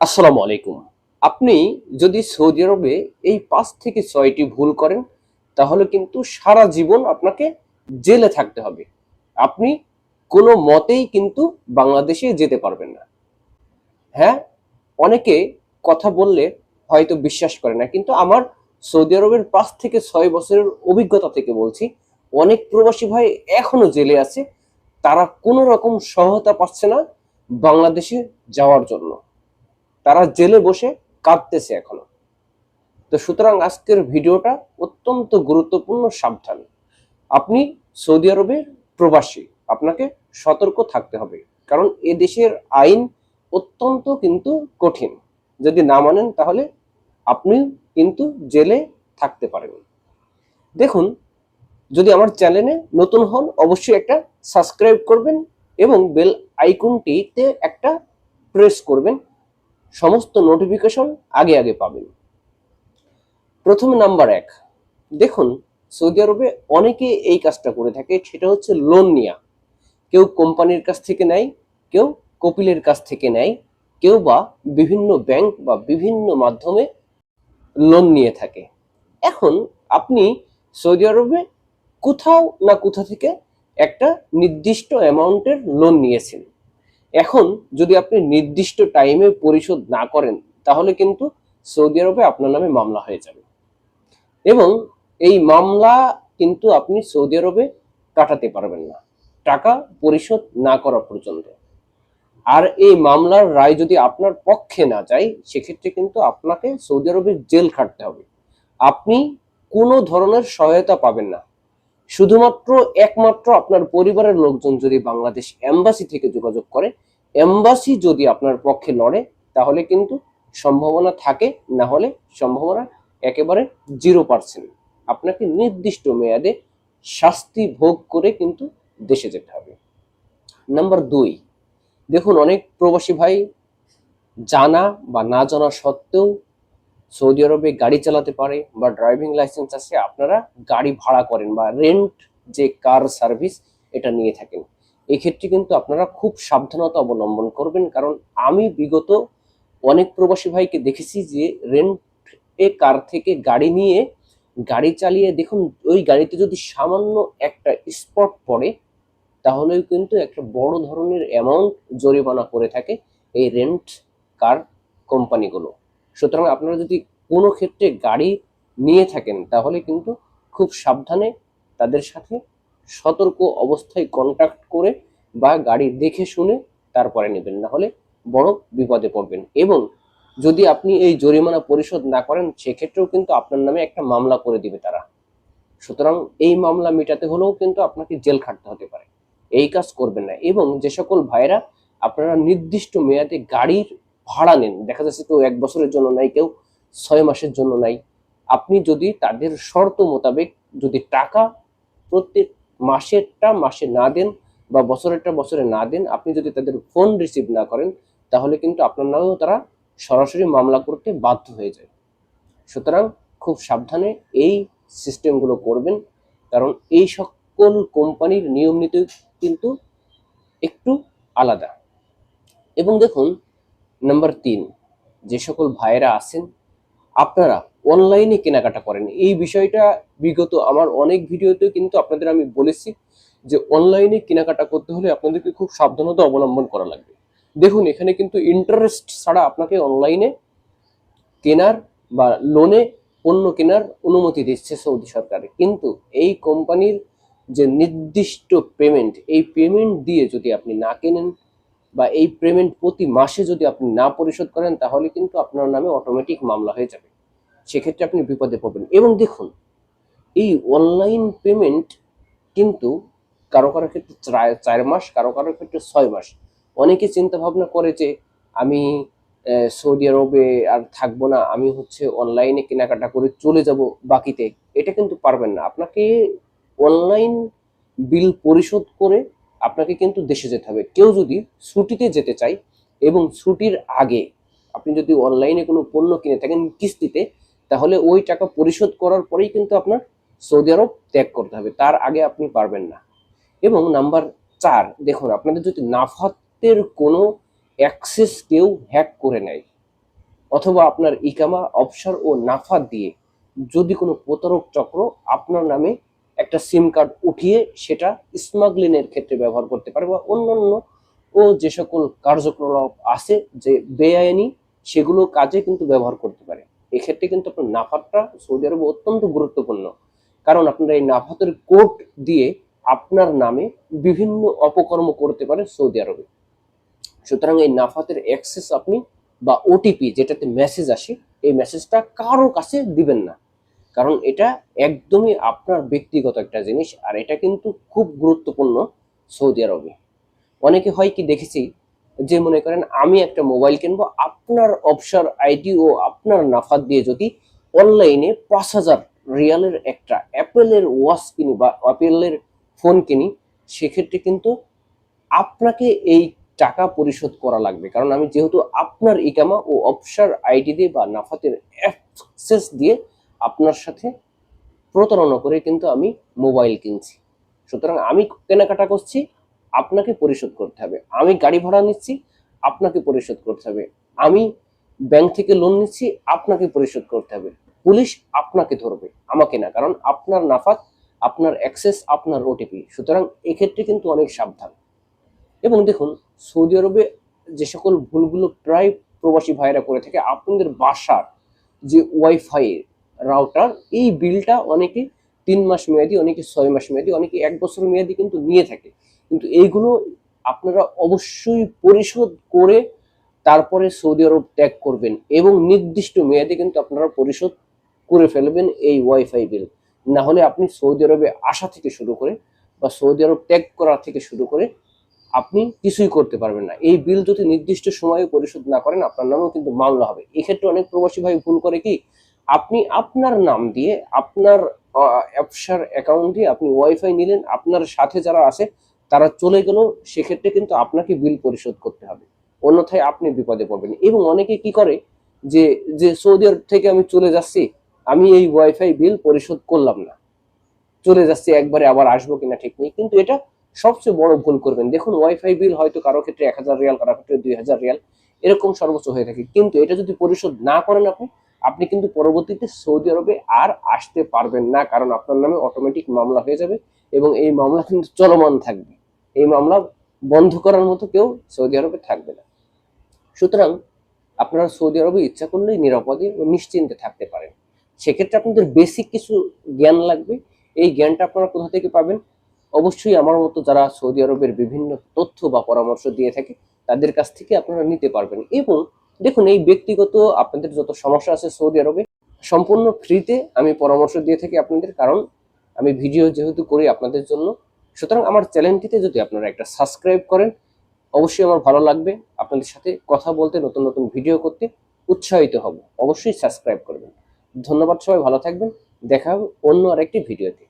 আসসালামু আলাইকুম। আপনি যদি সৌদি আরবে এই পাঁচ থেকে ছয়টি ভুল করেন, তাহলে কিন্তু সারা জীবন আপনাকে জেলে থাকতে হবে। আপনি কোনো মতেই কিন্তু বাংলাদেশে যেতে পারবেন না। হ্যাঁ অনেকে কথা বললে হয়তো বিশ্বাস করে না, কিন্তু আমার সৌদি আরবের পাঁচ থেকে ছয় বছরের অভিজ্ঞতা থেকে বলছি, অনেক প্রবাসী ভাই এখনও জেলে আছে, তারা কোনো রকম সহায়তা পাচ্ছে না বাংলাদেশে যাওয়ার জন্য। তারা জেলে বসে কাঁদতেছে এখনও। তো সুতরাং আজকের ভিডিওটা অত্যন্ত গুরুত্বপূর্ণ সাবধান। আপনি সৌদি আরবের প্রবাসী, আপনাকে সতর্ক থাকতে হবে। কারণ এ দেশের আইন অত্যন্ত কিন্তু কঠিন। যদি না মানেন তাহলে আপনি কিন্তু জেলে থাকতে পারেন। দেখুন, যদি আমার চ্যানেলে নতুন হন, অবশ্যই একটা সাবস্ক্রাইব করবেন এবং বেল আইকনটিতে একটা প্রেস করবেন। সমস্ত নোটিফিকেশন আগে আগে পাবেন। প্রথম নাম্বার এক। দেখুন, সৌদি আরবে অনেকে এই কাজটা করে থাকে, সেটা হচ্ছে লোন নেওয়া কেউ কোম্পানির কাছ থেকে নেয়, কেউ কপিলের কাছ থেকে নেয়, কেউ বা বিভিন্ন ব্যাংক বা বিভিন্ন মাধ্যমে লোন নিয়ে থাকে। এখন আপনি সৌদি আরবে কোথাও না কোথা থেকে একটা নির্দিষ্ট অ্যামাউন্টের লোন নিয়েছেন। এখন যদি আপনি নির্দিষ্ট টাইমে পরিশোধ না করেন, তাহলে কিন্তু সৌদি আরবে আপনার নামে মামলা হয়ে যাবে। এবং এই মামলা কিন্তু আপনি সৌদি আরবে কাটাতে পারবেন না। টাকা পরিশোধ না করা পর্যন্ত। আর এই মামলার রায় যদি আপনার পক্ষে না যায়, সেক্ষেত্রে কিন্তু আপনাকে সৌদি আরবে জেল খাটতে হবে। আপনি কোনো ধরনের সহায়তা পাবেন না। শুধুমাত্র একমাত্র আপনার পরিবারের লোকজন যদি বাংলাদেশ এম্বাসি থেকে যোগাযোগ করে এম্বাসি যদি আপনার পক্ষে লড়ে, তাহলে কিন্তু সম্ভাবনা থাকে, না হলে সম্ভাবনা একেবারে জিরো পার্সেন্ট আপনাকে নির্দিষ্ট মেয়াদে শাস্তি ভোগ করে কিন্তু দেশে যেতে হবে। নাম্বার দুই, দেখুন, অনেক প্রবাসী ভাই জানা বা না জানা সত্ত্বেও সৌদি আরবে গাড়ি চালাতে পারে বা ড্রাইভিং লাইসেন্স আছে, আপনারা গাড়ি ভাড়া করেন বা রেন্ট যে কার সার্ভিস এটা নিয়ে থাকেন। এক্ষেত্রে কিন্তু আপনারা খুব সাবধানতা অবলম্বন করবেন, কারণ আমি বিগত অনেক প্রবাসী ভাইকে দেখেছি যে রেন্ট এ কার থেকে গাড়ি নিয়ে গাড়ি চালিয়ে, দেখুন, ওই গাড়িতে যদি সামান্য একটা স্পট পড়ে, তাহলেও কিন্তু একটা বড় ধরনের অ্যামাউন্ট জরিমানা করে থাকে এই রেন্ট কার কোম্পানিগুলো সুতরাং আপনারা যদি কোনো ক্ষেত্রে গাড়ি নিয়ে থাকেন, তাহলে কিন্তু খুব সাবধানে তাদের সাথে সতর্ক অবস্থায় কন্ট্যাক্ট করে বা গাড়ি দেখে শুনে তারপরে নেবেন। না হলে বড় বিপদে পড়বেন। এবং যদি আপনি এই জরিমানা পরিশোধ না করেন, সেক্ষেত্রেও কিন্তু আপনার নামে একটা মামলা করে দিবে তারা। সুতরাং এই মামলা মেটাতে হলেও কিন্তু আপনাকে জেল খাটতে হতে পারে। এই কাজ করবেন না। এবং যে সকল ভাইরা আপনারা নির্দিষ্ট মেয়াদে গাড়ির ভাড়া নেন। দেখা যাচ্ছে কেউ এক বছরের জন্য নাই কেউ ছয় মাসের জন্য নাই আপনি যদি তাদের শর্ত মোতাবেক যদি টাকা প্রত্যেক মাসেরটা মাসে না দেন বা বছরেরটা বছরে না দেন, আপনি যদি তাদের ফোন রিসিভ না করেন, তাহলে কিন্তু আপনার নামেও তারা সরাসরি মামলা করতে বাধ্য হয়ে যায়। সুতরাং খুব সাবধানে এই সিস্টেমগুলো করবেন, কারণ এই সকল কোম্পানির নিয়ম নীতি কিন্তু একটু আলাদা। এবং দেখুন নাম্বার তিন, যে সকল ভাইয়েরা আছেন, আপনারা অনলাইনে কেনাকাটা করেন। এই বিষয়টা বিগত আমার অনেক ভিডিওতে কিন্তু আপনাদের আমি বলেছি যে অনলাইনে কেনাকাটা করতে হলে আপনাদেরকে খুব সাবধানতা অবলম্বন করা লাগবে। দেখুন, এখানে কিন্তু ইন্টারেস্ট ছাড়া আপনাকে অনলাইনে কেনার বা লোনে পণ্য কেনার অনুমতি দিচ্ছে সৌদি সরকার। কিন্তু এই কোম্পানির যে নির্দিষ্ট পেমেন্ট এই পেমেন্ট দিয়ে যদি আপনি না কেনেন বা এই পেমেন্ট প্রতি মাসে যদি আপনি না পরিশোধ করেন, তাহলে কিন্তু আপনার নামে অটোমেটিক মামলা হয়ে যাবে। সেক্ষেত্রে আপনি বিপদে পড়বেন। এবং দেখুন, এই অনলাইন পেমেন্ট কিন্তু কারও কারও ক্ষেত্রে চার- মাস, কারও কারও ক্ষেত্রে ছয় মাস। অনেকে চিন্তা ভাবনা করে যে, আমি সৌদি আরবে আর থাকব না, আমি হচ্ছে অনলাইনে কেনাকাটা করে চলে যাব বাকিতে। এটা কিন্তু পারবেন না। আপনাকে অনলাইন বিল পরিশোধ করে আপনাকে কিন্তু দেশে যেতে হবে। কেউ যদি ছুটিতে যেতে চায় এবং ছুটির আগে আপনি যদি অনলাইনে কোনো পণ্য কিনে থাকেন কিস্তিতে, তাহলে ওই টাকা পরিশোধ করার পরেই কিন্তু আপনার সৌদি আরব ত্যাগ করতে হবে। তার আগে আপনি পারবেন না। এবং নাম্বার চার, দেখুন, আপনাদের যদি নাফাতের কোনো অ্যাক্সেস কেউ হ্যাক করে নেয়, অথবা আপনার ইকামা, অবসর ও নাফাত দিয়ে যদি কোনো প্রতারক চক্র আপনার নামে একটা সিম কার্ড উঠিয়ে সেটা স্মাগলিংয়ের ক্ষেত্রে ব্যবহার করতে পারে বা অন্যান্য ও যে সকল কার্যকলাপ আছে যে বেআইনি সেগুলো কাজে কিন্তু ব্যবহার করতে পারে। এক্ষেত্রে কিন্তু আপনার নাফাতটা সৌদি আরবে অত্যন্ত গুরুত্বপূর্ণ। কারণ আপনারা এই নাফাতের কোড দিয়ে আপনার নামে বিভিন্ন অপকর্ম করতে পারে সৌদি আরবে। সুতরাং এই নাফাতের অ্যাক্সেস আপনি বা ওটিপি যেটাতে মেসেজ আসে, এই মেসেজটা কারও কাছে দিবেন না। কারণ এটা একদমই আপনার ব্যক্তিগত একটা জিনিস, আর এটা কিন্তু খুব গুরুত্বপূর্ণ সৌদি আরবে। অনেকে হয় কি দেখেছি যে মনে করেন, আমি একটা মোবাইল কিনবো, আপনার অবসর আইডি ও আপনার নাফাত দিয়ে যদি অনলাইনে পাঁচ হাজার রিয়ালের একটা অ্যাপেলের ওয়াচ কিনি বা অ্যাপেলের ফোন কিনি, সেক্ষেত্রে কিন্তু আপনাকে এই টাকা পরিশোধ করা লাগবে। কারণ আমি যেহেতু আপনার ইকামা ও অবসর আইডি দিয়ে বা নাফাতের অ্যাক্সেস দিয়ে আপনার সাথে প্রতারণা করে কিন্তু আমি মোবাইল কিনছি। সুতরাং আমি কেনাকাটা করছি, আপনাকে পরিশোধ করতে হবে। আমি গাড়ি ভাড়া নিচ্ছি, আপনাকে পরিশোধ করতে হবে। আমি ব্যাংক থেকে লোন নিচ্ছি, আপনাকে পরিশোধ করতে হবে। পুলিশ আপনাকে ধরবে, আমাকে না, কারণ আপনার নাফাত, আপনার অ্যাক্সেস, আপনার ওটিপি। সুতরাং এক্ষেত্রে কিন্তু অনেক সাবধান। এবং দেখুন, সৌদি আরবে যে সকল ভুলগুলো প্রায় প্রবাসী ভাইরা করে থাকে, আপনাদের বাসার যে ওয়াইফাই রাউটার এই বিলটা অনেকে তিন মাস মেয়াদি, অনেকে ছয় মাস মেয়াদি, অনেকে এক বছর মেয়াদি কিন্তু নিয়ে থাকে। কিন্তু এইগুলো আপনারা অবশ্যই পরিশোধ করে তারপরে সৌদি আরব ত্যাগ করবেন এবং নির্দিষ্ট মেয়াদে কিন্তু আপনারা পরিশোধ করে ফেলবেন এই ওয়াইফাই বিল না হলে আপনি সৌদি আরবে আসা থেকে শুরু করে বা সৌদি আরব ত্যাগ করা থেকে শুরু করে আপনি কিছুই করতে পারবেন না। এই বিল যদি নির্দিষ্ট সময়ে পরিশোধ না করেন, আপনার নামেও কিন্তু মামলা হবে। এক্ষেত্রে অনেক প্রবাসী ভাই ভুল করে কি? আপনি আপনার নাম দিয়ে আপনার অ্যাপসার অ্যাকাউন্ট দিয়ে আপনি ওয়াইফাই নিলেন, আপনার সাথে যারা আছে, তারা চলে গেল, সেক্ষেত্রে কিন্তু আপনাকে বিল পরিশোধ করতে হবে। অন্যথায় আপনি বিপদে পড়বেন। এবং অনেকে কি করে, যে যে সৌদি আরব থেকে আমি চলে যাচ্ছি, আমি এই ওয়াইফাই বিল পরিশোধ করলাম না। চলে যাচ্ছি, একবারে আবার আসব কিনা ঠিক নেই। কিন্তু এটা সবচেয়ে বড় ভুল করবেন। দেখুন ওয়াইফাই বিল হয়তো কারও ক্ষেত্রে এক হাজার রিয়াল, কারও ক্ষেত্রে দুই হাজার রিয়াল, এরকম সর্বোচ্চ হয়ে থাকে। কিন্তু এটা যদি পরিশোধ না করেন আপনি আপনি কিন্তু পরবর্তীতে সৌদি আরবে আর আসতে পারবেন না, কারণ আপনার নামে অটোমেটিক মামলা হয়ে যাবে এবং এই মামলা কিন্তু চলমান থাকবে। এই মামলা বন্ধ করার মতো কেউ সৌদি আরবে থাকবে না। সুতরাং আপনারা সৌদি আরবে ইচ্ছা করলেই নিরাপদে ও নিশ্চিন্তে থাকতে পারেন। সেক্ষেত্রে আপনাদের বেসিক কিছু জ্ঞান লাগবে। এই জ্ঞানটা আপনারা কোথা থেকে পাবেন? অবশ্যই আমার মতো যারা সৌদি আরবের বিভিন্ন তথ্য বা পরামর্শ দিয়ে থাকে, তাদের কাছ থেকে আপনারা নিতে পারবেন এবং দেখুন, এই ব্যক্তিগত আপনাদের যত সমস্যা আছে সৌদি আরবে, সম্পূর্ণ ফ্রিতে আমি পরামর্শ দিয়ে থাকি আপনাদের, কারণ আমি ভিডিও যেহেতু করি আপনাদের জন্য। সুতরাং আমার চ্যানেলটিতে যদি আপনারা একটা সাবস্ক্রাইব করেন, অবশ্যই আমার ভালো লাগবে। আপনাদের সাথে কথা বলতে, নতুন নতুন ভিডিও করতে উৎসাহিত হব। অবশ্যই সাবস্ক্রাইব করবেন। ধন্যবাদ সবাই, ভালো থাকবেন। দেখা হবে অন্য আরেকটি ভিডিওতে।